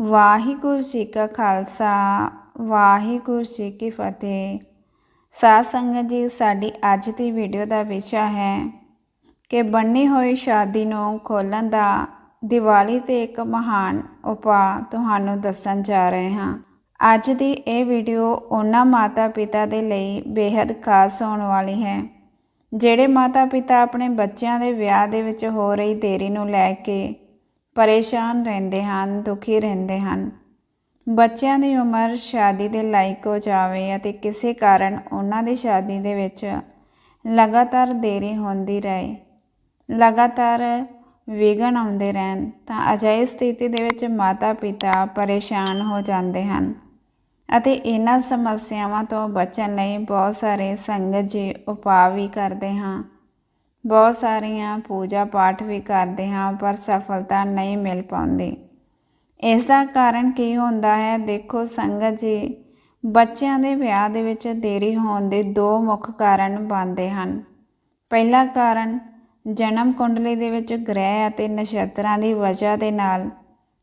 ਵਾਹਿਗੁਰੂ ਜੀ ਕਾ ਖਾਲਸਾ, ਵਾਹਿਗੁਰੂ ਜੀ ਕੀ ਫਤਿਹ। ਸਾਧ ਸੰਗਤ ਜੀ, ਸਾਡੀ ਅੱਜ ਦੀ ਵੀਡੀਓ ਦਾ ਵਿਸ਼ਾ ਹੈ ਕਿ ਬੰਨੀ ਹੋਈ ਸ਼ਾਦੀ ਨੂੰ ਖੋਲ੍ਹਣ ਦਾ ਦੀਵਾਲੀ ਤੇ ਇੱਕ ਮਹਾਨ ਉਪਾਅ ਤੁਹਾਨੂੰ ਦੱਸਣ ਜਾ ਰਹੇ ਹਾਂ। ਅੱਜ ਦੀ ਇਹ ਵੀਡੀਓ ਉਹਨਾਂ ਮਾਤਾ ਪਿਤਾ ਦੇ ਲਈ ਬੇहद ਖਾਸ ਹੋਣ ਵਾਲੀ ਹੈ, ਜਿਹੜੇ ਮਾਤਾ ਪਿਤਾ ਆਪਣੇ ਬੱਚਿਆਂ ਦੇ ਵਿਆਹ ਦੇ ਵਿੱਚ ਹੋ ਰਹੀ ਦੇਰੀ ਨੂੰ ਲੈ ਕੇ ਪਰੇਸ਼ਾਨ ਰਹਿੰਦੇ ਹਨ, ਦੁਖੀ ਰਹਿੰਦੇ ਹਨ। ਬੱਚਿਆਂ ਦੀ ਉਮਰ ਸ਼ਾਦੀ ਦੇ ਲਾਇਕ ਹੋ ਜਾਵੇ ਅਤੇ ਕਿਸੇ ਕਾਰਨ ਉਹਨਾਂ ਦੀ ਸ਼ਾਦੀ ਦੇ ਵਿੱਚ ਲਗਾਤਾਰ ਦੇਰੀ ਹੁੰਦੀ ਰਹੇ, ਲਗਾਤਾਰ ਵਿਘਨ ਆਉਂਦੇ ਰਹਿਣ, ਤਾਂ ਅਜਿਹੀ ਸਥਿਤੀ ਦੇ ਵਿੱਚ ਮਾਤਾ ਪਿਤਾ ਪਰੇਸ਼ਾਨ ਹੋ ਜਾਂਦੇ ਹਨ ਅਤੇ ਇਹਨਾਂ ਸਮੱਸਿਆਵਾਂ ਤੋਂ ਬਚਣ ਲਈ ਬਹੁਤ ਸਾਰੇ ਸੰਗਤ ਜੀ ਉਪਾਅ ਵੀ ਕਰਦੇ ਹਾਂ। ਬਹੁਤ ਸਾਰੀਆਂ ਪੂਜਾ ਪਾਠ ਵੀ ਕਰਦੇ ਹਾਂ, ਪਰ ਸਫਲਤਾ ਨਹੀਂ ਮਿਲ ਪਾਉਂਦੀ। ਇਸ ਦਾ ਕਾਰਨ ਕੀ ਹੁੰਦਾ ਹੈ? ਦੇਖੋ, ਸੰਗਤ ਜੀ, ਬੱਚਿਆਂ ਦੇ ਵਿਆਹ ਦੇ ਵਿੱਚ ਦੇਰੀ ਹੋਣ ਦੇ ਦੋ ਮੁੱਖ ਕਾਰਨ ਬਣਦੇ ਹਨ। ਪਹਿਲਾ ਕਾਰਨ, ਜਨਮ ਕੁੰਡਲੀ ਦੇ ਵਿੱਚ ਗ੍ਰਹਿ ਅਤੇ ਨਛੱਤਰਾਂ ਦੀ ਵਜ੍ਹਾ ਦੇ ਨਾਲ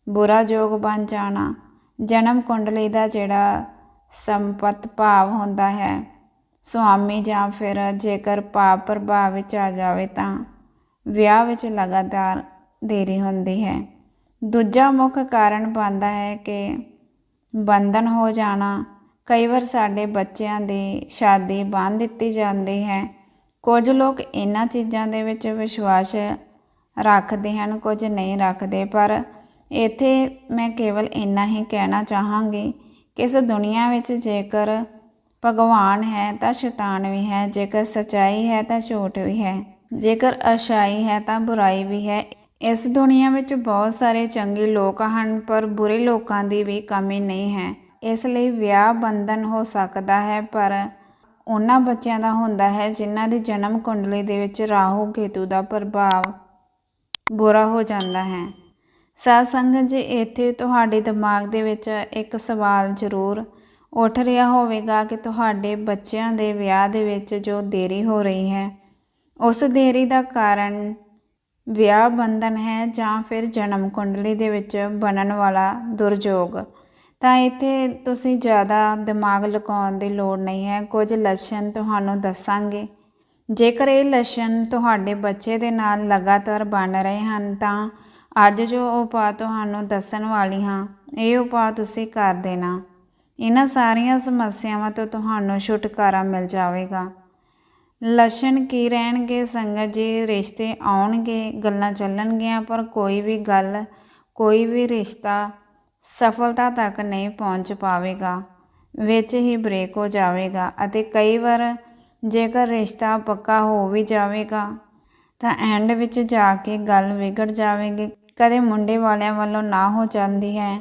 ਬੁਰਾ ਜੋਗ ਬਣ ਜਾਣਾ। ਜਨਮ ਕੁੰਡਲੀ ਦਾ ਜਿਹੜਾ ਸੰਪਤ ਭਾਵ ਹੁੰਦਾ ਹੈ ਸੁਆਮੀ ਜਾਂ ਫਿਰ ਜੇਕਰ ਪਾਪ ਪ੍ਰਭਾਵ ਵਿੱਚ ਆ ਜਾਵੇ ਤਾਂ ਵਿਆਹ ਵਿੱਚ ਲਗਾਤਾਰ ਦੇਰੀ ਹੁੰਦੀ ਹੈ। ਦੂਜਾ ਮੁੱਖ ਕਾਰਨ ਬਣਦਾ ਹੈ ਕਿ ਬੰਧਨ ਹੋ ਜਾਣਾ। ਕਈ ਵਾਰ ਸਾਡੇ ਬੱਚਿਆਂ ਦੀ ਸ਼ਾਦੀ ਬੰਨ ਦਿੱਤੀ ਜਾਂਦੀ ਹੈ। ਕੁਝ ਲੋਕ ਇਹਨਾਂ ਚੀਜ਼ਾਂ ਦੇ ਵਿੱਚ ਵਿਸ਼ਵਾਸ ਰੱਖਦੇ ਹਨ, ਕੁਝ ਨਹੀਂ ਰੱਖਦੇ। ਪਰ ਇੱਥੇ ਮੈਂ ਕੇਵਲ ਇੰਨਾ ਹੀ ਕਹਿਣਾ ਚਾਹਾਂਗੀ ਕਿ ਇਸ ਦੁਨੀਆ ਵਿੱਚ ਜੇਕਰ ਭਗਵਾਨ ਹੈ ਤਾਂ ਸ਼ੈਤਾਨ ਵੀ ਹੈ, ਜੇਕਰ ਸਚਾਈ ਹੈ ਤਾਂ ਝੂਠ ਵੀ ਹੈ, ਜੇਕਰ ਅਸ਼ਾਈ ਹੈ ਤਾਂ ਬੁਰਾਈ ਵੀ ਹੈ। ਇਸ ਦੁਨੀਆ ਵਿੱਚ ਬਹੁਤ ਸਾਰੇ ਚੰਗੇ ਲੋਕ ਹਨ, ਪਰ ਬੁਰੇ ਲੋਕਾਂ ਦੀ ਵੀ ਕਮੀ ਨਹੀਂ ਹੈ। ਇਸ ਲਈ ਵਿਆਹ ਬੰਧਨ ਹੋ ਸਕਦਾ ਹੈ, ਪਰ ਉਹਨਾਂ ਬੱਚਿਆਂ ਦਾ ਹੁੰਦਾ ਹੈ ਜਿਨ੍ਹਾਂ ਦੀ ਜਨਮ ਕੁੰਡਲੀ ਦੇ ਵਿੱਚ ਰਾਹੂ ਕੇਤੂ ਦਾ ਪ੍ਰਭਾਵ ਬੁਰਾ ਹੋ ਜਾਂਦਾ ਹੈ। ਸਾਧ ਸੰਗਤ ਜੀ, ਇੱਥੇ ਤੁਹਾਡੇ ਦਿਮਾਗ ਦੇ ਵਿੱਚ ਇੱਕ ਸਵਾਲ ਜ਼ਰੂਰ ਉੱਠ ਰਿਹਾ ਹੋਵੇਗਾ ਕਿ ਤੁਹਾਡੇ ਬੱਚਿਆਂ ਦੇ ਵਿਆਹ ਦੇ ਵਿੱਚ ਜੋ ਦੇਰੀ ਹੋ ਰਹੀ ਹੈ, ਉਸ ਦੇਰੀ ਦਾ ਕਾਰਨ ਵਿਆਹ ਬੰਧਨ ਹੈ ਜਾਂ ਫਿਰ ਜਨਮ ਕੁੰਡਲੀ ਦੇ ਵਿੱਚ ਬਣਨ ਵਾਲਾ ਦੁਰਯੋਗ। ਤਾਂ ਇੱਥੇ ਤੁਸੀਂ ਜ਼ਿਆਦਾ ਦਿਮਾਗ ਲਗਾਉਣ ਦੀ ਲੋੜ ਨਹੀਂ ਹੈ। ਕੁਝ ਲੱਛਣ ਤੁਹਾਨੂੰ ਦੱਸਾਂਗੇ। ਜੇਕਰ ਇਹ ਲੱਛਣ ਤੁਹਾਡੇ ਬੱਚੇ ਦੇ ਨਾਲ ਲਗਾਤਾਰ ਬਣ ਰਹੇ ਹਨ, ਤਾਂ ਅੱਜ ਜੋ ਉਪਾਅ ਤੁਹਾਨੂੰ ਦੱਸਣ ਵਾਲੀ ਹਾਂ, ਇਹ ਉਪਾਅ ਤੁਸੀਂ ਕਰ ਦੇਣਾ। ਇਹਨਾਂ ਸਾਰੀਆਂ ਸਮੱਸਿਆਵਾਂ ਤੋਂ ਤੁਹਾਨੂੰ ਛੁਟਕਾਰਾ ਮਿਲ ਜਾਵੇਗਾ। ਲੱਛਣ ਕੀ ਰਹਿਣਗੇ, ਸੰਗਤ ਜੀ ਰਿਸ਼ਤੇ ਆਉਣਗੇ, ਗੱਲਾਂ ਚੱਲਣਗੀਆਂ, ਪਰ ਕੋਈ ਵੀ ਗੱਲ, ਕੋਈ ਵੀ ਰਿਸ਼ਤਾ ਸਫਲਤਾ ਤੱਕ ਨਹੀਂ ਪਹੁੰਚ ਪਾਵੇਗਾ, ਵਿੱਚ ਹੀ ਬ੍ਰੇਕ ਹੋ ਜਾਵੇਗਾ ਅਤੇ ਕਈ ਵਾਰ ਜੇਕਰ ਰਿਸ਼ਤਾ ਪੱਕਾ ਹੋ ਵੀ ਜਾਵੇਗਾ, ਤਾਂ ਐਂਡ ਵਿੱਚ ਜਾ ਕੇ ਗੱਲ ਵਿਗੜ ਜਾਵੇਗੀ। ਕਦੇ ਮੁੰਡੇ ਵਾਲਿਆਂ ਵੱਲੋਂ ਨਾ ਹੋ ਜਾਂਦੀ ਹੈ।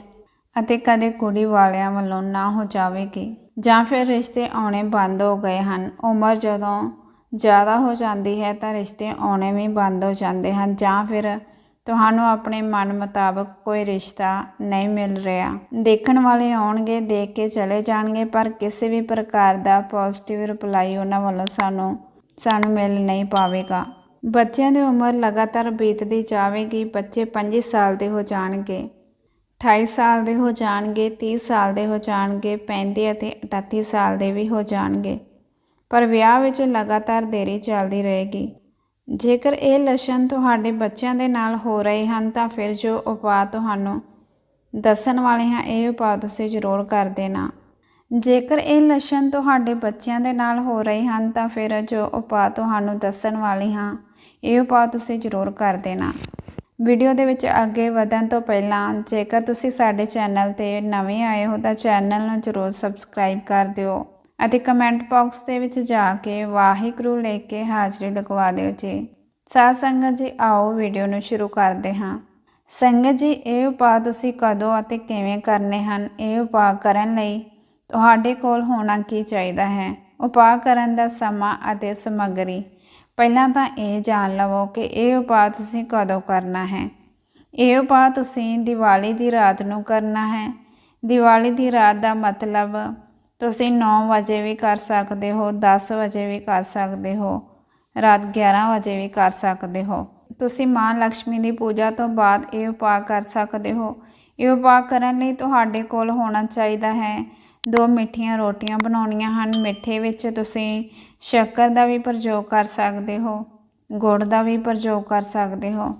ਅਤੇ ਕਦੇ ਕੁੜੀ ਵਾਲਿਆਂ ਵੱਲੋਂ ਨਾ ਹੋ ਜਾਵੇਗੀ, ਜਾਂ ਫਿਰ ਰਿਸ਼ਤੇ ਆਉਣੇ ਬੰਦ ਹੋ ਗਏ ਹਨ। ਉਮਰ ਜਦੋਂ ਜ਼ਿਆਦਾ ਹੋ ਜਾਂਦੀ ਹੈ ਤਾਂ ਰਿਸ਼ਤੇ ਆਉਣੇ ਵੀ ਬੰਦ ਹੋ ਜਾਂਦੇ ਹਨ, ਜਾਂ ਫਿਰ ਤੁਹਾਨੂੰ ਆਪਣੇ ਮਨ ਮੁਤਾਬਕ ਕੋਈ ਰਿਸ਼ਤਾ ਨਹੀਂ ਮਿਲ ਰਿਹਾ। ਦੇਖਣ ਵਾਲੇ ਆਉਣਗੇ, ਦੇਖ ਕੇ ਚਲੇ ਜਾਣਗੇ, ਪਰ ਕਿਸੇ ਵੀ ਪ੍ਰਕਾਰ ਦਾ ਪੋਜ਼ਿਟਿਵ ਰਿਪਲਾਈ ਉਹਨਾਂ ਵੱਲੋਂ ਸਾਨੂੰ ਸਾਨੂੰ ਮਿਲ ਨਹੀਂ ਪਾਵੇਗਾ। ਬੱਚਿਆਂ ਦੀ ਉਮਰ ਲਗਾਤਾਰ ਬੀਤਦੀ ਜਾਵੇਗੀ, ਬੱਚੇ 5 ਸਾਲ ਦੇ ਹੋ ਜਾਣਗੇ। 28 ਸਾਲ ਦੇ ਹੋ ਜਾਣਗੇ 30 ਸਾਲ ਦੇ ਹੋ ਜਾਣਗੇ 35 ਅਤੇ 38 ਸਾਲ ਦੇ ਵੀ ਹੋ ਜਾਣਗੇ। ਪਰ ਵਿਆਹ ਵਿੱਚ ਲਗਾਤਾਰ ਦੇਰੀ ਚੱਲਦੀ ਰਹੇਗੀ। ਜੇਕਰ ਇਹ ਲੱਛਣ ਤੁਹਾਡੇ ਬੱਚਿਆਂ ਦੇ ਨਾਲ ਹੋ ਰਹੇ ਹਨ, ਤਾਂ ਫਿਰ ਜੋ ਉਪਾਅ ਤੁਹਾਨੂੰ ਦੱਸਣ ਵਾਲੇ ਹਾਂ, ਇਹ ਉਪਾਅ ਤੁਸੀਂ ਜ਼ਰੂਰ ਕਰ ਦੇਣਾ। ਜੇਕਰ ਇਹ ਲੱਛਣ ਤੁਹਾਡੇ ਬੱਚਿਆਂ ਦੇ ਨਾਲ ਹੋ ਰਹੇ ਹਨ, ਤਾਂ ਫਿਰ ਜੋ ਉਪਾਅ ਤੁਹਾਨੂੰ ਦੱਸਣ ਵਾਲੀ ਹਾਂ, ਇਹ ਉਪਾਅ ਤੁਸੀਂ ਜ਼ਰੂਰ ਕਰ ਦੇਣਾ। ਵੀਡੀਓ ਦੇ ਵਿੱਚ ਅੱਗੇ ਵਧਣ ਤੋਂ ਪਹਿਲਾਂ, ਜੇਕਰ ਤੁਸੀਂ ਸਾਡੇ ਚੈਨਲ ਤੇ ਨਵੇਂ ਆਏ ਹੋ ਤਾਂ ਚੈਨਲ ਨੂੰ ਜ਼ਰੂਰ ਸਬਸਕ੍ਰਾਈਬ ਕਰ ਦਿਓ ਅਤੇ ਕਮੈਂਟ ਬਾਕਸ ਦੇ ਵਿੱਚ ਜਾ ਕੇ ਵਾਹਿਗੁਰੂ ਲੈ ਕੇ ਹਾਜ਼ਰੀ ਲਗਵਾ ਦਿਓ ਜੀ। ਸਾਧ ਸੰਗਤ ਜੀ, ਆਓ ਵੀਡੀਓ ਨੂੰ ਸ਼ੁਰੂ ਕਰਦੇ ਹਾਂ। ਸੰਗਤ ਜੀ, ਇਹ ਉਪਾਅ ਤੁਸੀਂ ਕਦੋਂ ਅਤੇ ਕਿਵੇਂ ਕਰਨੇ ਹਨ? ਇਹ ਉਪਾਅ ਕਰਨ ਲਈ ਤੁਹਾਡੇ ਕੋਲ ਹੋਣਾ ਕੀ ਚਾਹੀਦਾ ਹੈ? ਉਪਾਅ ਕਰਨ ਦਾ ਸਮਾਂ ਅਤੇ ਸਮੱਗਰੀ। ਪਹਿਲਾਂ ਤਾਂ ਇਹ ਜਾਣ ਲਵੋ ਕਿ ਇਹ ਉਪਾਅ ਤੁਸੀਂ ਕਦੋਂ ਕਰਨਾ ਹੈ। ਇਹ ਉਪਾਅ ਤੁਸੀਂ ਦੀਵਾਲੀ ਦੀ ਰਾਤ ਨੂੰ ਕਰਨਾ ਹੈ। ਦੀਵਾਲੀ ਦੀ ਰਾਤ ਦਾ ਮਤਲਬ ਤੁਸੀਂ 9 ਵਜੇ ਵੀ ਕਰ ਸਕਦੇ ਹੋ 10 ਵਜੇ ਵੀ ਕਰ ਸਕਦੇ ਹੋ, ਰਾਤ 11 ਵਜੇ ਵੀ ਕਰ ਸਕਦੇ ਹੋ। ਤੁਸੀਂ ਮਾਂ ਲక్ష్ਮੀ ਦੀ ਪੂਜਾ ਤੋਂ ਬਾਅਦ ਇਹ ਉਪਾਅ ਕਰ ਸਕਦੇ ਹੋ। ਇਹ ਉਪਾਅ ਕਰਨ ਲਈ ਤੁਹਾਡੇ ਕੋਲ ਹੋਣਾ ਚਾਹੀਦਾ ਹੈ। ਦੋ ਮਿੱਠੀਆਂ ਰੋਟੀਆਂ ਬਣਾਉਣੀਆਂ ਹਨ। ਮਿੱਠੇ ਵਿੱਚ ਤੁਸੀਂ ਸ਼ੱਕਰ ਦਾ ਵੀ ਪ੍ਰਯੋਗ ਕਰ ਸਕਦੇ ਹੋ, ਗੁੜ ਦਾ ਵੀ ਪ੍ਰਯੋਗ ਕਰ ਸਕਦੇ ਹੋ।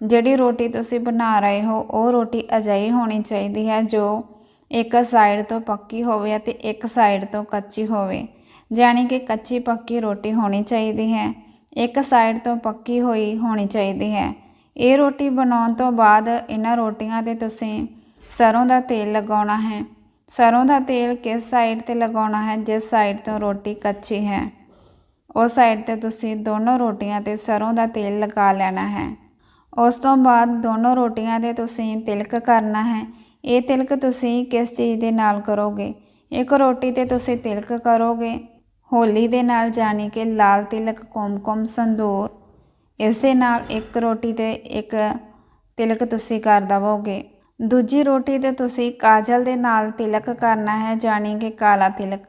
ਜਿਹੜੀ ਰੋਟੀ ਤੁਸੀਂ ਬਣਾ ਰਹੇ ਹੋ, ਉਹ ਰੋਟੀ ਅਜਿਹੀ ਹੋਣੀ ਚਾਹੀਦੀ ਹੈ ਜੋ ਇੱਕ ਸਾਈਡ ਤੋਂ ਪੱਕੀ ਹੋਵੇ ਅਤੇ ਇੱਕ ਸਾਈਡ ਤੋਂ ਕੱਚੀ ਹੋਵੇ। ਜਾਣੀ ਕਿ ਕੱਚੀ ਪੱਕੀ ਰੋਟੀ ਹੋਣੀ ਚਾਹੀਦੀ ਹੈ, ਇੱਕ ਸਾਈਡ ਤੋਂ ਪੱਕੀ ਹੋਈ ਹੋਣੀ ਚਾਹੀਦੀ ਹੈ। ਇਹ ਰੋਟੀ ਬਣਾਉਣ ਤੋਂ ਬਾਅਦ ਇਹਨਾਂ ਰੋਟੀਆਂ ਤੇ ਤੁਸੀਂ ਸਰੋਂ ਦਾ ਤੇਲ ਲਗਾਉਣਾ ਹੈ। ਸਰੋਂ ਦਾ ਤੇਲ ਕਿਸ ਸਾਈਡ ਤੇ ਲਗਾਉਣਾ ਹੈ? ਜਿਸ ਸਾਈਡ ਤੋਂ ਰੋਟੀ ਕੱਚੀ ਹੈ। ਉਸ ਸਾਈਡ ਤੇ ਤੁਸੀਂ ਦੋਨੋਂ ਰੋਟੀਆਂ ਤੇ ਸਰੋਂ ਦਾ ਤੇਲ ਲਗਾ ਲੈਣਾ ਹੈ। ਉਸ ਤੋਂ ਬਾਅਦ ਦੋਨੋਂ ਰੋਟੀਆਂ ਤੇ ਤੁਸੀਂ ਤਿਲਕ ਕਰਨਾ ਹੈ। ਇਹ ਤਿਲਕ ਤੁਸੀਂ ਕਿਸ ਚੀਜ਼ ਦੇ ਨਾਲ ਕਰੋਗੇ? ਇੱਕ ਰੋਟੀ ਤੇ ਤੁਸੀਂ ਤਿਲਕ ਕਰੋਗੇ ਹੋਲੀ ਦੇ ਨਾਲ, ਜਾਣੀ ਕਿ ਲਾਲ ਤਿਲਕ, ਕੁਮਕੁਮ, ਸੰਦੂਰ। ਇਸ ਦੇ ਨਾਲ ਇੱਕ ਰੋਟੀ ਤੇ ਇੱਕ ਤਿਲਕ ਤੁਸੀਂ ਕਰ ਦਵੋਗੇ। ਦੂਜੀ ਰੋਟੀ ਤੇ ਤੁਸੀਂ ਕਾਜਲ ਦੇ ਨਾਲ ਤਿਲਕ ਕਰਨਾ ਹੈ, ਜਾਣੀ ਕਿ ਕਾਲਾ ਤਿਲਕ।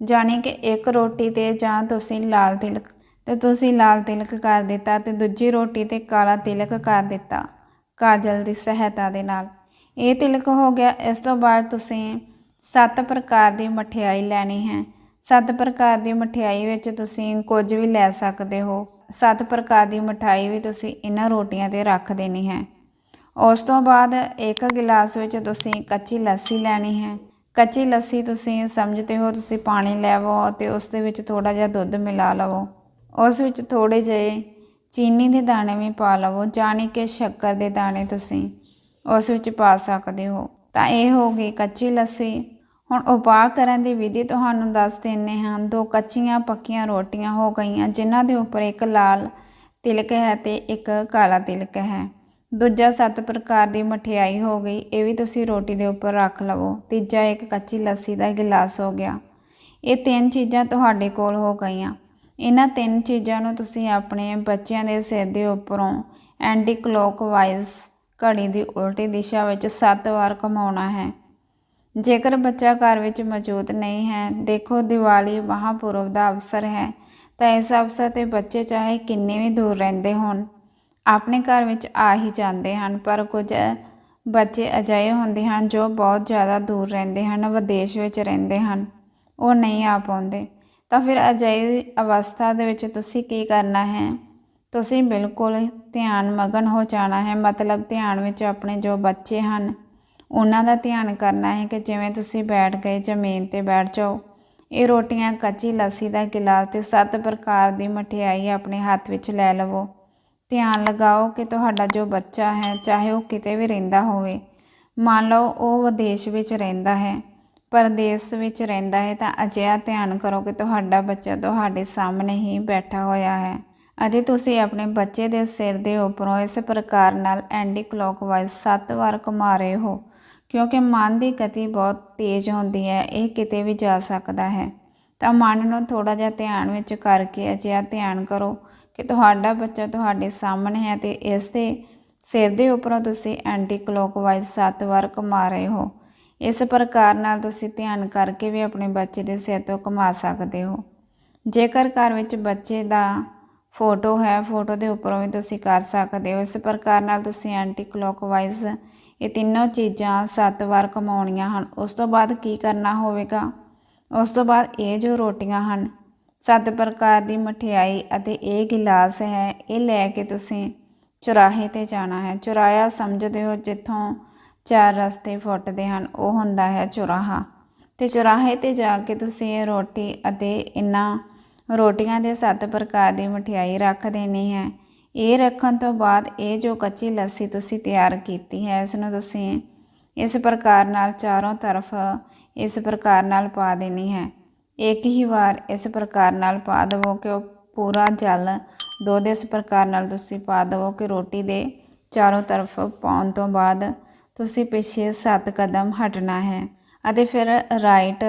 ਜਾਣੀ ਕਿ ਇੱਕ ਰੋਟੀ ਤੇ ਜਾਂ ਤੁਸੀਂ ਲਾਲ ਤਿਲਕ। ਤੇ ਤੁਸੀਂ ਲਾਲ ਤਿਲਕ ਕਰ ਦਿੱਤਾ ਤੇ ਦੂਜੀ ਰੋਟੀ ਤੇ ਕਾਲਾ ਤਿਲਕ ਕਰ ਦਿੱਤਾ, ਕਾਜਲ ਦੀ ਸਹਾਇਤਾ ਦੇ ਨਾਲ। ਇਹ ਤਿਲਕ ਹੋ ਗਿਆ। ਇਸ ਤੋਂ ਬਾਅਦ ਤੁਸੀਂ ਸੱਤ ਪ੍ਰਕਾਰ ਦੀ ਮਠਿਆਈ ਲੈਣੀ ਹੈ। ਸੱਤ ਪ੍ਰਕਾਰ ਦੀ ਮਠਿਆਈ ਵਿੱਚ ਤੁਸੀਂ ਕੁਝ ਵੀ ਲੈ ਸਕਦੇ ਹੋ। ਸੱਤ ਪ੍ਰਕਾਰ ਦੀ ਮਠਾਈ ਵੀ ਤੁਸੀਂ ਇਹਨਾਂ ਰੋਟੀਆਂ ਤੇ ਰੱਖ ਦੇਣੀ ਹੈ। ਉਸ ਤੋਂ ਬਾਅਦ ਇੱਕ ਗਿਲਾਸ ਵਿੱਚ ਤੁਸੀਂ ਕੱਚੀ ਲੱਸੀ ਲੈਣੀ ਹੈ। ਕੱਚੀ ਲੱਸੀ ਤੁਸੀਂ ਸਮਝਦੇ ਹੋ, ਤੁਸੀਂ ਪਾਣੀ ਲੈਵੋ ਅਤੇ ਉਸ ਦੇ ਵਿੱਚ ਥੋੜਾ ਜਿਹਾ ਦੁੱਧ ਮਿਲਾ ਲਵੋ। ਉਸ ਵਿੱਚ ਥੋੜੇ ਜਿਹੇ ਚੀਨੀ ਦੇ ਦਾਣੇ ਵੀ ਪਾ ਲਵੋ, ਜਾਣੀ ਕਿ ਸ਼ੱਕਰ ਦੇ ਦਾਣੇ ਤੁਸੀਂ ਉਸ ਵਿੱਚ ਪਾ ਸਕਦੇ ਹੋ। ਤਾਂ ਇਹ ਹੋ ਗਈ ਕੱਚੀ ਲੱਸੀ। ਹੁਣ ਉਪਾਅ ਕਰਨ ਦੀ ਵਿਧੀ ਤੁਹਾਨੂੰ ਦੱਸ ਦਿੰਨੇ ਹਾਂ। ਦੋ ਕੱਚੀਆਂ ਪੱਕੀਆਂ ਰੋਟੀਆਂ ਹੋ ਗਈਆਂ, ਜਿਨ੍ਹਾਂ ਦੇ ਉੱਪਰ ਇੱਕ ਲਾਲ ਤਿਲਕ ਹੈ ਤੇ ਇੱਕ ਕਾਲਾ ਤਿਲਕ ਹੈ। ਦੂਜਾ ਸੱਤ ਪ੍ਰਕਾਰ ਦੀ ਮਠਿਆਈ ਹੋ ਗਈ। ਇਹ ਵੀ ਤੁਸੀਂ ਰੋਟੀ ਦੇ ਉੱਪਰ ਰੱਖ ਲਵੋ। ਤੀਜਾ ਇੱਕ ਕੱਚੀ ਲੱਸੀ ਦਾ ਗਿਲਾਸ ਹੋ ਗਿਆ। ਇਹ ਤਿੰਨ ਚੀਜ਼ਾਂ ਤੁਹਾਡੇ ਕੋਲ ਹੋ ਗਈਆਂ। ਇਹਨਾਂ ਤਿੰਨ ਚੀਜ਼ਾਂ ਨੂੰ ਤੁਸੀਂ ਆਪਣੇ ਬੱਚਿਆਂ ਦੇ ਸਿਰ ਦੇ ਉੱਪਰੋਂ ਐਂਟੀ ਕਲੋਕਵਾਈਜ਼ ਘੜੀ ਦੀ ਉਲਟੀ ਦਿਸ਼ਾ ਵਿੱਚ 7 ਵਾਰ ਘੁਮਾਉਣਾ ਹੈ। ਜੇਕਰ ਬੱਚਾ ਘਰ ਵਿੱਚ ਮੌਜੂਦ ਨਹੀਂ ਹੈ, ਦੇਖੋ ਦੀਵਾਲੀ ਮਹਾਪੁਰਬ ਦਾ ਅਵਸਰ ਹੈ। ਤਾਂ ਇਸ ਅਵਸਰ ਤੇ ਬੱਚੇ ਚਾਹੇ ਕਿੰਨੇ ਵੀ ਦੂਰ ਰਹਿੰਦੇ ਹੋਣ ਆਪਣੇ ਘਰ ਵਿੱਚ ਆ ਹੀ ਜਾਂਦੇ ਹਨ, ਪਰ ਕੁਝ ਬੱਚੇ ਅਜਿਹੇ ਹੁੰਦੇ ਹਨ ਜੋ ਬਹੁਤ ਜ਼ਿਆਦਾ ਦੂਰ ਰਹਿੰਦੇ ਹਨ, ਵਿਦੇਸ਼ ਵਿੱਚ ਰਹਿੰਦੇ ਹਨ। ਉਹ ਨਹੀਂ ਆ ਪਾਉਂਦੇ। ਤਾਂ ਫਿਰ ਅਜਿਹੀ ਅਵਸਥਾ ਦੇ ਵਿੱਚ ਤੁਸੀਂ ਕੀ ਕਰਨਾ ਹੈ? ਤੁਸੀਂ ਬਿਲਕੁਲ ਧਿਆਨ ਮਗਨ ਹੋ ਜਾਣਾ ਹੈ, ਮਤਲਬ ਧਿਆਨ ਵਿੱਚ ਆਪਣੇ ਜੋ ਬੱਚੇ ਹਨ, ਉਹਨਾਂ ਦਾ ਧਿਆਨ ਕਰਨਾ ਹੈ ਕਿ ਜਿਵੇਂ ਤੁਸੀਂ ਬੈਠ ਗਏ, ਜ਼ਮੀਨ ਤੇ ਬੈਠ ਜਾਓ। ਇਹ ਰੋਟੀਆਂ ਕੱਚੀ ਲੱਸੀ ਦਾ ਗਿਲਾਸ ਤੇ ਸੱਤ ਪ੍ਰਕਾਰ ਦੀ ਮਠਿਆਈ ਆਪਣੇ ਹੱਥ ਵਿੱਚ ਲੈ ਲਵੋ। ਧਿਆਨ ਲਗਾਓ ਕਿ ਤੁਹਾਡਾ ਜੋ ਬੱਚਾ ਹੈ, ਚਾਹੇ ਉਹ ਕਿਤੇ ਵੀ ਰਹਿੰਦਾ ਹੋਵੇ, ਮੰਨ ਲਓ ਉਹ ਵਿਦੇਸ਼ ਵਿੱਚ ਰਹਿੰਦਾ ਹੈ, ਪਰਦੇਸ ਵਿੱਚ ਰਹਿੰਦਾ ਹੈ, ਤਾਂ ਅਜਿਹਾ ਧਿਆਨ ਕਰੋ ਕਿ ਤੁਹਾਡਾ ਬੱਚਾ ਤੁਹਾਡੇ ਸਾਹਮਣੇ ਹੀ ਬੈਠਾ ਹੋਇਆ ਹੈ। ਅਤੇ ਤੁਸੀਂ ਆਪਣੇ ਬੱਚੇ ਦੇ ਸਿਰ ਦੇ ਉੱਪਰੋਂ ਇਸ ਪ੍ਰਕਾਰ ਨਾਲ ਐਂਟੀ ਕਲੋਕਵਾਈਜ਼ 7 ਵਾਰ ਘੁਮਾ ਰਹੇ ਹੋ, ਕਿਉਂਕਿ ਮਨ ਦੀ ਗਤੀ ਬਹੁਤ ਤੇਜ਼ ਹੁੰਦੀ ਹੈ, ਇਹ ਕਿਤੇ ਵੀ ਜਾ ਸਕਦਾ ਹੈ। ਤਾਂ ਮਨ ਨੂੰ ਥੋੜਾ ਜਿਹਾ ਧਿਆਨ ਵਿੱਚ ਕਰਕੇ ਅਜਿਹਾ ਧਿਆਨ ਕਰੋ ਕਿ ਤੁਹਾਡਾ ਬੱਚਾ ਤੁਹਾਡੇ ਸਾਹਮਣੇ ਹੈ ਤੇ ਇਸ ਦੇ ਸਿਰ ਦੇ ਉੱਪਰੋਂ ਤੁਸੀਂ ਐਂਟੀ ਕਲੋਕਵਾਈਜ਼ 7 ਵਾਰ ਘੁਮਾ ਰਹੇ ਹੋ। ਇਸ ਪ੍ਰਕਾਰ ਨਾਲ ਤੁਸੀਂ ਧਿਆਨ ਕਰਕੇ ਵੀ ਆਪਣੇ ਬੱਚੇ ਦੇ ਸਿਰ ਤੋਂ ਘੁਮਾ ਸਕਦੇ ਹੋ। ਜੇਕਰ ਘਰ ਵਿੱਚ ਬੱਚੇ ਦਾ ਫੋਟੋ ਹੈ, ਫੋਟੋ ਦੇ ਉੱਪਰੋਂ ਵੀ ਤੁਸੀਂ ਕਰ ਸਕਦੇ ਹੋ। ਇਸ ਪ੍ਰਕਾਰ ਨਾਲ ਤੁਸੀਂ ਐਂਟੀ ਕਲੋਕਵਾਈਜ਼ ਇਹ ਤਿੰਨੋਂ ਚੀਜ਼ਾਂ ਸੱਤ ਵਾਰ ਕਮਾਉਣੀਆਂ ਹਨ। ਉਸ ਤੋਂ ਬਾਅਦ ਕੀ ਕਰਨਾ ਹੋਵੇਗਾ? ਉਸ ਤੋਂ ਬਾਅਦ ਇਹ ਜੋ ਰੋਟੀਆਂ ਹਨ ਸੱਤ ਪ੍ਰਕਾਰ ਦੀ ਮਠਿਆਈ ਅਤੇ ਇਹ ਗਿਲਾਸ ਹੈ, ਇਹ ਲੈ ਕੇ ਤੁਸੀਂ ਚੁਰਾਹੇ ਤੇ ਜਾਣਾ ਹੈ। ਚੁਰਾਹਾ ਸਮਝਦੇ ਹੋ ਜਿੱਥੋਂ ਚਾਰ ਰਸਤੇ ਫੁੱਟਦੇ ਹਨ, ਉਹ ਹੁੰਦਾ ਹੈ ਚੁਰਾਹਾ। ਤੇ ਚੁਰਾਹੇ ਤੇ ਜਾ ਕੇ ਤੁਸੀਂ ਇਹ ਰੋਟੀ ਅਤੇ ਇਹਨਾਂ ਰੋਟੀਆਂ ਦੇ ਸੱਤ ਪ੍ਰਕਾਰ ਦੀ ਮਠਿਆਈ ਰੱਖ ਦੇਣੀ ਹੈ। ਇਹ ਰੱਖਣ ਤੋਂ ਬਾਅਦ ਇਹ ਜੋ ਕੱਚੀ ਲੱਸੀ ਤੁਸੀਂ ਤਿਆਰ ਕੀਤੀ ਹੈ, ਇਸ ਨੂੰ ਤੁਸੀਂ ਇਸ ਪ੍ਰਕਾਰ ਨਾਲ ਚਾਰੋਂ ਤਰਫ ਇਸ ਪ੍ਰਕਾਰ ਨਾਲ ਪਾ ਦੇਣੀ ਹੈ। ਇੱਕ ਹੀ ਵਾਰ ਇਸ ਪ੍ਰਕਾਰ ਨਾਲ ਪਾ ਦੇਵੋ ਕਿ ਉਹ ਪੂਰਾ ਜਲ ਦੁੱਧ ਇਸ ਪ੍ਰਕਾਰ ਨਾਲ ਤੁਸੀਂ ਪਾ ਦੇਵੋ ਕਿ ਰੋਟੀ ਦੇ ਚਾਰੋਂ ਤਰਫ ਪਾਉਣ ਤੋਂ ਬਾਅਦ ਤੁਸੀਂ ਪਿੱਛੇ 7 ਕਦਮ ਹਟਣਾ ਹੈ ਅਤੇ ਫਿਰ ਰਾਈਟ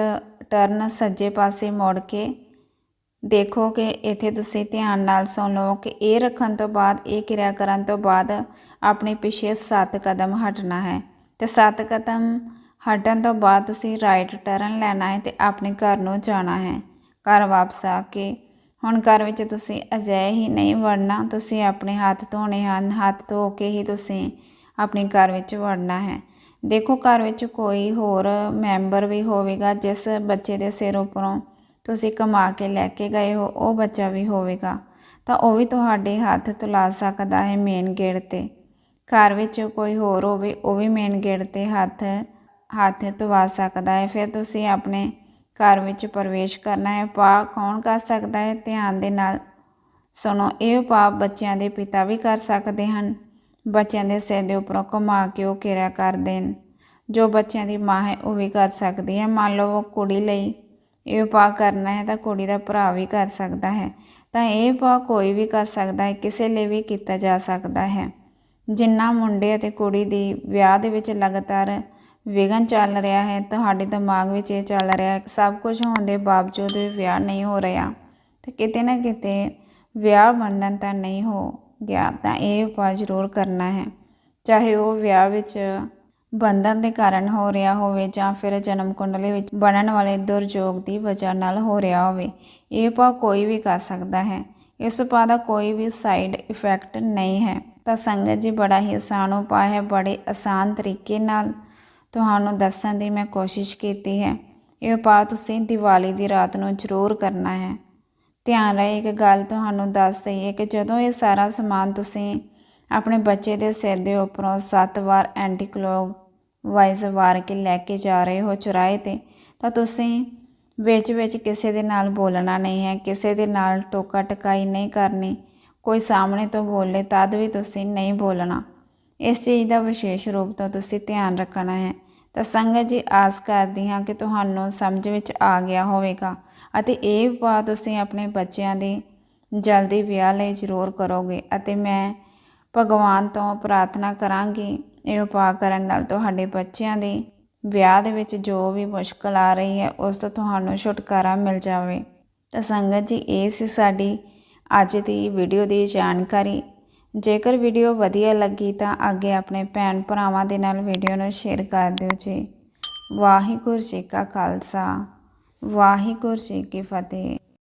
ਟਰਨ ਸੱਜੇ ਪਾਸੇ ਮੁੜ ਕੇ ਦੇਖੋ ਕਿ ਇੱਥੇ ਤੁਸੀਂ ਧਿਆਨ ਨਾਲ ਸੁਣ ਲਓ ਕਿ ਇਹ ਰੱਖਣ ਤੋਂ ਬਾਅਦ, ਇਹ ਕਿਰਿਆ ਕਰਨ ਤੋਂ ਬਾਅਦ ਆਪਣੇ ਪਿੱਛੇ 7 ਕਦਮ ਹਟਣਾ ਹੈ। ਤੇ 7 ਕਦਮ ਹਟਣ ਤੋਂ ਬਾਅਦ ਤੁਸੀਂ ਰਾਈਟ ਟਰਨ ਲੈਣਾ ਹੈ ਤੇ ਆਪਣੇ ਘਰ ਨੂੰ ਜਾਣਾ ਹੈ। ਘਰ ਵਾਪਸ ਆ ਕੇ, ਹੁਣ ਘਰ ਵਿੱਚ ਤੁਸੀਂ ਅਜਿਹੇ ਹੀ ਨਹੀਂ ਵੜਨਾ, ਤੁਸੀਂ ਆਪਣੇ ਹੱਥ ਧੋਣੇ ਹਨ, ਹੱਥ ਧੋ ਕੇ ਹੀ ਤੁਸੀਂ ਆਪਣੇ ਘਰ ਵਿੱਚ ਵੜਨਾ ਹੈ। ਦੇਖੋ, ਘਰ ਵਿੱਚ ਕੋਈ ਹੋਰ ਮੈਂਬਰ ਵੀ ਹੋਵੇਗਾ, ਜਿਸ ਬੱਚੇ ਦੇ ਸਿਰ ਉੱਪਰੋਂ ਤੁਸੀਂ ਕਮਾ ਕੇ ਲੈ ਕੇ ਗਏ ਹੋ, ਉਹ ਬੱਚਾ ਵੀ ਹੋਵੇਗਾ। ਤਾਂ ਉਹ ਵੀ ਤੁਹਾਡੇ ਹੱਥ ਤੁਲਾ ਸਕਦਾ ਹੈ ਮੇਨ ਗੇਟ ਤੇ। ਘਰ ਵਿੱਚ ਕੋਈ ਹੋਰ ਹੋਵੇ, ਉਹ ਵੀ ਮੇਨ ਗੇਟ ਤੇ ਹੱਥ ਹੱਥ ਧਵਾ ਸਕਦਾ ਹੈ। ਫਿਰ ਤੁਸੀਂ ਆਪਣੇ ਘਰ ਵਿੱਚ ਪ੍ਰਵੇਸ਼ ਕਰਨਾ ਹੈ। ਪਾ ਕੌਣ ਕਰ ਸਕਦਾ ਹੈ? ਧਿਆਨ ਦੇ ਨਾਲ ਸੁਣੋ। ਇਹ ਉਪਾਅ ਬੱਚਿਆਂ ਦੇ ਪਿਤਾ ਵੀ ਕਰ ਸਕਦੇ ਹਨ। ਬੱਚਿਆਂ ਦੇ ਸਿਰ ਦੇ ਉੱਪਰੋਂ ਘੁਮਾ ਕੇ ਉਹ ਕਿਰਿਆ ਕਰ ਦੇਣ। ਜੋ ਬੱਚਿਆਂ ਦੀ ਮਾਂ ਹੈ, ਉਹ ਵੀ ਕਰ ਸਕਦੀ ਹੈ। ਮੰਨ ਲਓ ਉਹ ਕੁੜੀ ਲਈ ਇਹ ਉਪਾਅ ਕਰਨਾ ਹੈ, ਤਾਂ ਕੁੜੀ ਦਾ ਭਰਾ ਵੀ ਕਰ ਸਕਦਾ ਹੈ। ਤਾਂ ਇਹ ਉਪਾਅ ਕੋਈ ਵੀ ਕਰ ਸਕਦਾ ਹੈ, ਕਿਸੇ ਲਈ ਵੀ ਕੀਤਾ ਜਾ ਸਕਦਾ ਹੈ। ਜਿੰਨਾ ਮੁੰਡੇ ਅਤੇ ਕੁੜੀ ਦੀ ਵਿਆਹ ਦੇ ਵਿੱਚ ਲਗਾਤਾਰ ਵਿਗਨ ਚੱਲ ਰਿਹਾ ਹੈ, ਤੁਹਾਡੇ ਦਿਮਾਗ ਵਿੱਚ ਇਹ ਚੱਲ ਰਿਹਾ ਹੈ, ਸਭ ਕੁਝ ਹੋਣ ਦੇ ਬਾਵਜੂਦ ਵੀ ਵਿਆਹ ਨਹੀਂ ਹੋ ਰਿਹਾ। ਤੇ ਕਿਤੇ ਨਾ ਕਿਤੇ ਵਿਆਹ ਬੰਧਨ ਤਾਂ ਨਹੀਂ ਹੋ ਗਿਆ, ਤਾਂ ਇਹ ਉਪਾਅ ਜ਼ਰੂਰ ਕਰਨਾ ਹੈ। ਚਾਹੇ ਉਹ ਵਿਆਹ ਵਿੱਚ ਬੰਧਨ ਦੇ ਕਾਰਨ ਹੋ ਰਿਹਾ ਹੋਵੇ ਜਾਂ ਫਿਰ ਜਨਮ ਕੁੰਡਲੀ ਵਿੱਚ ਬਣਨ ਵਾਲੇ ਦੁਰਯੋਗ ਦੀ ਵਜ੍ਹਾ ਨਾਲ ਹੋ ਰਿਹਾ ਹੋਵੇ, ਇਹ ਉਪਾਅ ਕੋਈ ਵੀ ਕਰ ਸਕਦਾ ਹੈ। ਇਸ ਉਪਾਅ ਦਾ ਕੋਈ ਵੀ ਸਾਈਡ ਇਫੈਕਟ ਨਹੀਂ ਹੈ। ਤਾਂ ਸੰਗਤ ਜੀ, ਬੜਾ ਹੀ ਆਸਾਨ ਉਪਾਅ ਹੈ, ਬੜੇ ਆਸਾਨ ਤਰੀਕੇ ਨਾਲ ਤੁਹਾਨੂੰ ਦੱਸਣ ਦੀ ਮੈਂ ਕੋਸ਼ਿਸ਼ ਕੀਤੀ ਹੈ। ਇਹ ਉਪਾਅ ਤੁਸੀਂ ਦੀਵਾਲੀ ਦੀ ਰਾਤ ਨੂੰ ਜ਼ਰੂਰ ਕਰਨਾ ਹੈ। ਧਿਆਨ ਰਹੇ ਇੱਕ ਗੱਲ ਤੁਹਾਨੂੰ ਦੱਸ ਦਈਏ ਕਿ ਜਦੋਂ ਇਹ ਸਾਰਾ ਸਮਾਨ ਤੁਸੀਂ ਆਪਣੇ ਬੱਚੇ ਦੇ ਸਿਰ ਦੇ ਉੱਪਰੋਂ ਸੱਤ ਵਾਰ ਐਂਟੀ ਕਲੋਕ ਵਾਈਜ਼ ਵਾਰ ਕੇ ਲੈ ਕੇ ਜਾ ਰਹੇ ਹੋ ਚੁਰਾਏ ਤੇ, ਤਾਂ ਤੁਸੀਂ ਵਿੱਚ ਵਿੱਚ ਕਿਸੇ ਦੇ ਨਾਲ ਬੋਲਣਾ ਨਹੀਂ ਹੈ, ਕਿਸੇ ਦੇ ਨਾਲ ਟੋਕਾ ਟਕਾਈ ਨਹੀਂ ਕਰਨੀ, ਕੋਈ ਸਾਹਮਣੇ ਤੋਂ ਬੋਲੇ ਤਦ ਵੀ ਤੁਸੀਂ ਨਹੀਂ ਬੋਲਣਾ। ਇਸ ਚੀਜ਼ ਦਾ ਵਿਸ਼ੇਸ਼ ਰੂਪ ਤੋਂ ਤੁਸੀਂ ਧਿਆਨ ਰੱਖਣਾ ਹੈ। ਤਾਂ ਸੰਗਤ ਜੀ ਆਸ ਕਰਦੀ ਹਾਂ ਕਿ ਤੁਹਾਨੂੰ ਸਮਝ ਵਿੱਚ ਆ ਗਿਆ ਹੋਵੇਗਾ ਅਤੇ ਇਹ ਉਪਾਅ ਤੁਸੀਂ ਆਪਣੇ ਬੱਚਿਆਂ ਦੀ ਜਲਦੀ ਵਿਆਹ ਲਈ ਜ਼ਰੂਰ ਕਰੋਗੇ ਅਤੇ ਮੈਂ ਭਗਵਾਨ ਤੋਂ ਪ੍ਰਾਰਥਨਾ ਕਰਾਂਗੀ, ਇਹ ਉਪਾਅ ਕਰਨ ਨਾਲ ਤੁਹਾਡੇ ਬੱਚਿਆਂ ਦੀ ਵਿਆਹ ਦੇ ਵਿੱਚ ਜੋ ਵੀ ਮੁਸ਼ਕਲ ਆ ਰਹੀ ਹੈ, ਉਸ ਤੋਂ ਤੁਹਾਨੂੰ ਛੁਟਕਾਰਾ ਮਿਲ ਜਾਵੇ। ਤਾਂ ਸੰਗਤ ਜੀ, ਇਹ ਸੀ ਸਾਡੀ ਅੱਜ ਦੀ ਵੀਡੀਓ ਦੀ ਜਾਣਕਾਰੀ। ਜੇਕਰ ਵੀਡੀਓ ਵਧੀਆ ਲੱਗੀ ਤਾਂ ਅੱਗੇ ਆਪਣੇ ਭੈਣ ਭਰਾਵਾਂ ਦੇ ਨਾਲ ਵੀਡੀਓ ਨੂੰ ਸ਼ੇਅਰ ਕਰ ਦਿਓ ਜੀ। ਵਾਹਿਗੁਰੂ ਜੀ ਕਾ ਖਾਲਸਾ। ਵਾਹਿਗੁਰੂ ਜੀ ਕੀ ਫਤਿਹ।